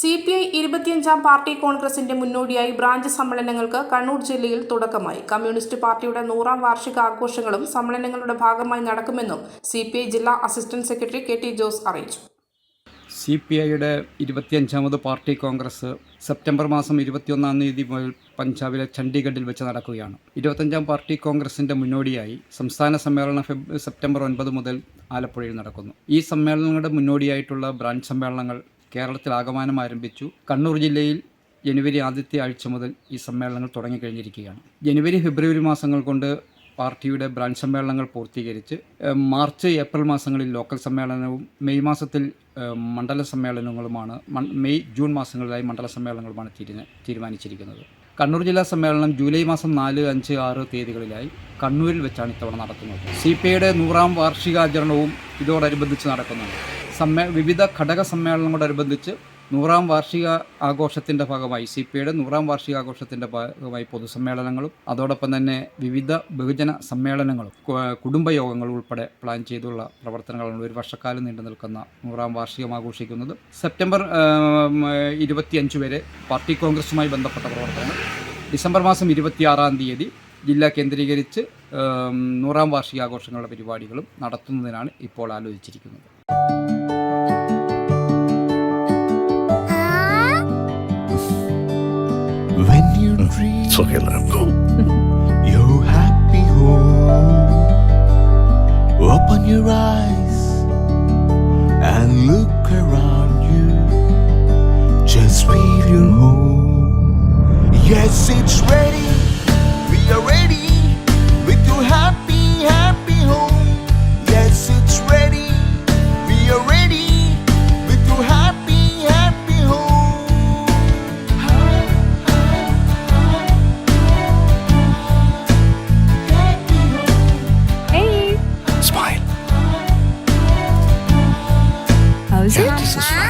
C P I ഇരുപത്തിയഞ്ചാം party കോൺഗ്രസിന്റെ മുന്നോടിയായി ബ്രാഞ്ച് സമ്മേളനങ്ങൾക്ക് കണ്ണൂർ ജില്ലയിൽ തുടക്കമായി. കമ്മ്യൂണിസ്റ്റ് പാർട്ടിയുടെ നൂറാം വാർഷിക ആഘോഷങ്ങളും സമ്മേളനങ്ങളുടെ ഭാഗമായി നടക്കുമെന്നും സി പി ഐ ജില്ലാ assistant secretary K T Jose അറിയിച്ചു. സി പി ഐയുടെ ഇരുപത്തിയഞ്ചാമത് പാർട്ടി കോൺഗ്രസ് സെപ്റ്റംബർ മാസം ഇരുപത്തിയൊന്നാം തീയതി മുതൽ പഞ്ചാബിലെ ചണ്ഡീഗഡിൽ വെച്ച് നടക്കുകയാണ്. ഇരുപത്തഞ്ചാം പാർട്ടി കോൺഗ്രസിന്റെ മുന്നോടിയായി സംസ്ഥാന സമ്മേളനം സെപ്റ്റംബർ ഒൻപത് മുതൽ ആലപ്പുഴയിൽ നടക്കുന്നു. ഈ സമ്മേളനങ്ങളുടെ മുന്നോടിയായിട്ടുള്ള ബ്രാഞ്ച് സമ്മേളനങ്ങൾ കേരളത്തിൽ ആഗമനം ആരംഭിച്ചു. കണ്ണൂർ ജില്ലയിൽ ജനുവരി ആദ്യത്തെ ആഴ്ച മുതൽ ഈ സമ്മേളനങ്ങൾ തുടങ്ങിക്കഴിഞ്ഞിരിക്കുകയാണ്. ജനുവരി ഫെബ്രുവരി മാസങ്ങൾ കൊണ്ട് പാർട്ടിയുടെ ബ്രാഞ്ച് സമ്മേളനങ്ങൾ പൂർത്തീകരിച്ച് മാർച്ച് ഏപ്രിൽ മാസങ്ങളിൽ ലോക്കൽ സമ്മേളനവും മെയ് മാസത്തിൽ മണ്ഡല സമ്മേളനങ്ങളുമാണ് മെയ് ജൂൺ മാസങ്ങളിലായി മണ്ഡല സമ്മേളനങ്ങളുമാണ് തീരുമാനിച്ചിരിക്കുന്നത്. കണ്ണൂർ ജില്ലാ സമ്മേളനം ജൂലൈ മാസം നാല് അഞ്ച് ആറ് തീയതികളിലായി കണ്ണൂരിൽ വെച്ചാണ് ഇത്തവണ നടത്തുന്നത്. സി പി ഐയുടെ നൂറാം വാർഷികാചരണവും ഇതോടനുബന്ധിച്ച് നടക്കുന്നുണ്ട്. സമ്മേ വിവിധ ഘടക സമ്മേളനങ്ങളോടനുബന്ധിച്ച് നൂറാം വാർഷിക ആഘോഷത്തിന്റെ ഭാഗമായി സി പി ഐയുടെ നൂറാം വാർഷിക ആഘോഷത്തിന്റെ ഭാഗമായി പൊതുസമ്മേളനങ്ങളും അതോടൊപ്പം തന്നെ വിവിധ ബഹുജന സമ്മേളനങ്ങളും കുടുംബയോഗങ്ങളും ഉൾപ്പെടെ പ്ലാൻ ചെയ്തുള്ള പ്രവർത്തനങ്ങളാണ് ഒരു വർഷക്കാലം നീണ്ടു നിൽക്കുന്ന നൂറാം വാർഷികം ആഘോഷിക്കുന്നത്. സെപ്റ്റംബർ ഇരുപത്തിയഞ്ച് വരെ പാർട്ടി കോൺഗ്രസുമായി ബന്ധപ്പെട്ട പ്രവർത്തനങ്ങൾ ഡിസംബർ മാസം ഇരുപത്തിയാറാം തീയതി ജില്ല കേന്ദ്രീകരിച്ച് നൂറാം വാർഷികാഘോഷങ്ങളുടെ പരിപാടികളും നടത്തുന്നതിനാണ് ഇപ്പോൾ ആലോചിച്ചിരിക്കുന്നത്. When you dream It's okay, let him go. your happy home, open your eyes and look around you. Just feel your home. Yes, it's ready.